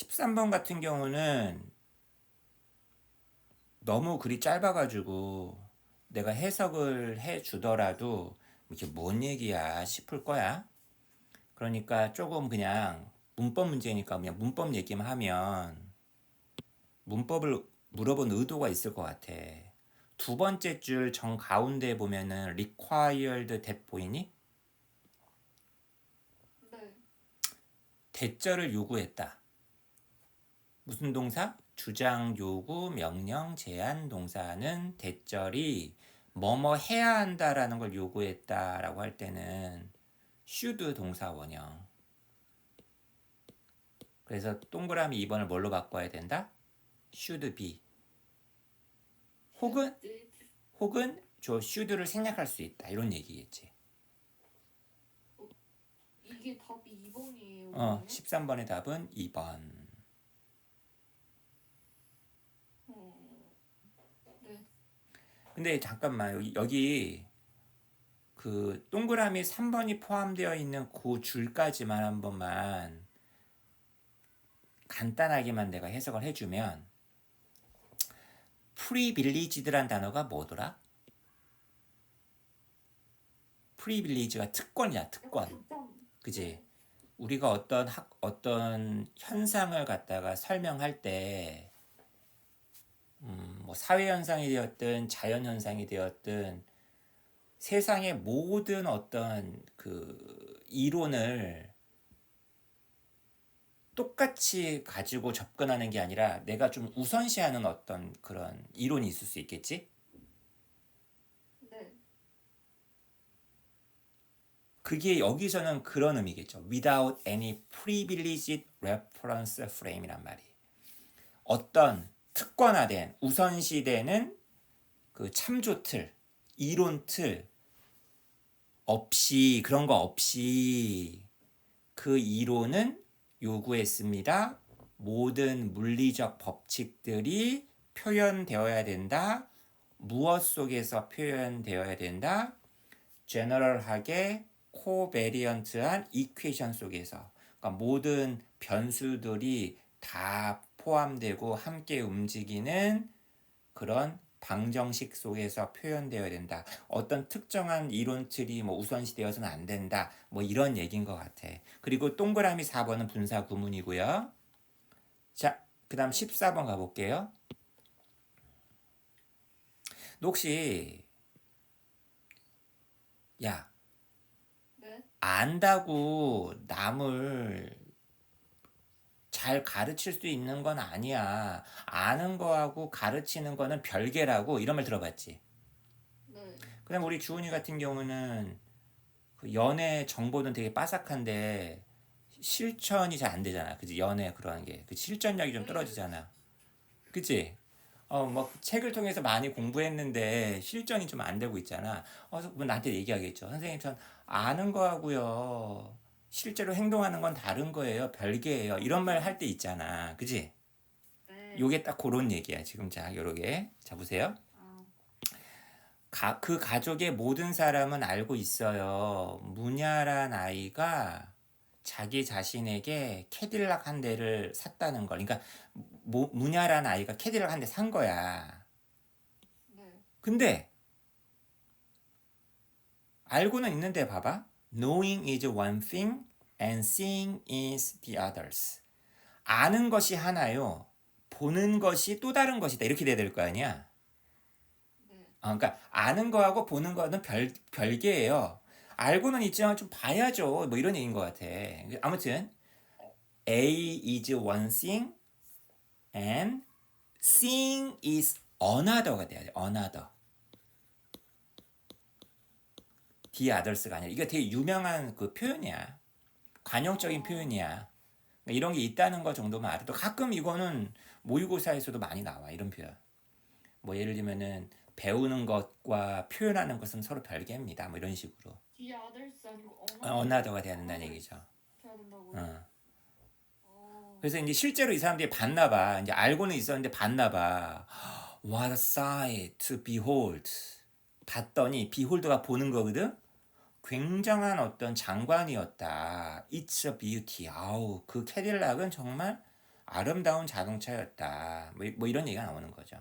13번 같은 경우는 너무 글이 짧아가지고 내가 해석을 해 주더라도 이게 뭔 얘기야 싶을 거야. 그러니까 조금 그냥 문법 문제니까 그냥 문법 얘기만 하면 문법을 물어본 의도가 있을 것 같아. 두 번째 줄 정 가운데 보면은 required that 보이니? 네. 대절을 요구했다. 무슨 동사? 주장, 요구, 명령, 제한 동사는 대절이 뭐뭐 해야 한다라는 걸 요구했다라고 할 때는 should 동사 원형. 그래서 동그라미 2번을 뭘로 바꿔야 된다? should be. 혹은 네. 혹은 저 should를 생략할 수 있다. 이런 얘기겠지. 이게 답이 2번이에요. 어, 13번의 답은 2번. 네. 근데 잠깐만 여기, 여기 그 동그라미 3번이 포함되어 있는 그 줄까지만 한 번만 간단하게만 내가 해석을 해주면 프리빌리지드란 단어가 뭐더라? 프리빌리지가 특권이야 특권. 그지? 우리가 어떤 학, 어떤 현상을 갖다가 설명할 때, 음, 뭐 사회 현상이 되었든 자연 현상이 되었든 세상의 모든 어떤 그 이론을 똑같이 가지고 접근하는 게 아니라 내가 좀 우선시하는 어떤 그런 이론이 있을 수 있겠지? 네. 그게 여기서는 그런 의미겠죠. Without any privileged reference frame이란 말이. 어떤 특권화된 우선시되는 그 참조 틀, 이론 틀 없이 그런 거 없이 그 이론은 요구했습니다. 모든 물리적 법칙들이 표현되어야 된다. 무엇 속에서 표현되어야 된다. 제너럴하게 코베리언트한 이퀘이션 속에서 그러니까 모든 변수들이 다 포함되고 함께 움직이는 그런 방정식 속에서 표현되어야 된다. 어떤 특정한 이론 틀이 뭐 우선시 되어서는 안 된다. 뭐 이런 얘기인 것 같아. 그리고 동그라미 4번은 분사 구문이고요. 자, 그 다음 14번 가볼게요. 너 혹시 야 네. 안다고 남을 잘 가르칠 수 있는 건 아니야. 아는 거하고 가르치는 거는 별개라고 이런 말 들어봤지. 네. 그다음 우리 주은이 같은 경우는 그 연애 정보는 되게 빠삭한데 실천이 잘 안 되잖아. 그지? 연애 그런 게. 그 실전력이 좀 떨어지잖아. 그치? 어, 뭐, 책을 통해서 많이 공부했는데 실전이 좀 안 되고 있잖아. 어, 뭐 나한테 얘기하겠죠. 선생님, 전 아는 거 하고요. 실제로 행동하는 건 다른 거예요. 별개예요. 이런 말 할 때 있잖아. 그지? 네. 요게 딱 그런 얘기야. 지금 자, 요렇게. 자, 보세요. 아, 가, 그 가족의 모든 사람은 알고 있어요. 무냐란 아이가 자기 자신에게 캐딜락 한 대를 샀다는 걸. 그러니까 모, 무냐란 아이가 캐딜락 한 대 산 거야. 네. 근데 알고는 있는데 봐봐. Knowing is one thing and seeing is the others. 아는 것이 하나요. 보는 것이 또 다른 것이다. 이렇게 돼야 될 거 아니야. 네. 아, 그러니까 아는 거하고 보는 거는 별 별개예요. 알고는 있지만 좀 봐야죠. 뭐 이런 얘기인 것 같아. 아무튼 A is one thing and seeing is another가 돼야 돼. another. The others가 아니라 이거 되게 유명한 그 표현이야. 관용적인 표현이야. 그러니까 이런 게 있다는 거 정도만 알아도 가끔 이거는 모의고사에서도 많이 나와 이런 표현. 뭐 예를 들면은 배우는 것과 표현하는 것은 서로 별개입니다. 뭐 이런 식으로 The others 아니고 어, 언어도가 돼야 된다는 얘기죠. 어. 어. 그래서 이제 실제로 이 사람들이 봤나 봐. 이제 알고는 있었는데 봤나 봐. What a sight to behold. 봤더니 behold가 보는 거거든. 굉장한 어떤 장관이었다. It's a beauty. 아우 그 캐딜락은 정말 아름다운 자동차였다. 뭐, 이- 뭐 이런 얘기가 나오는 거죠.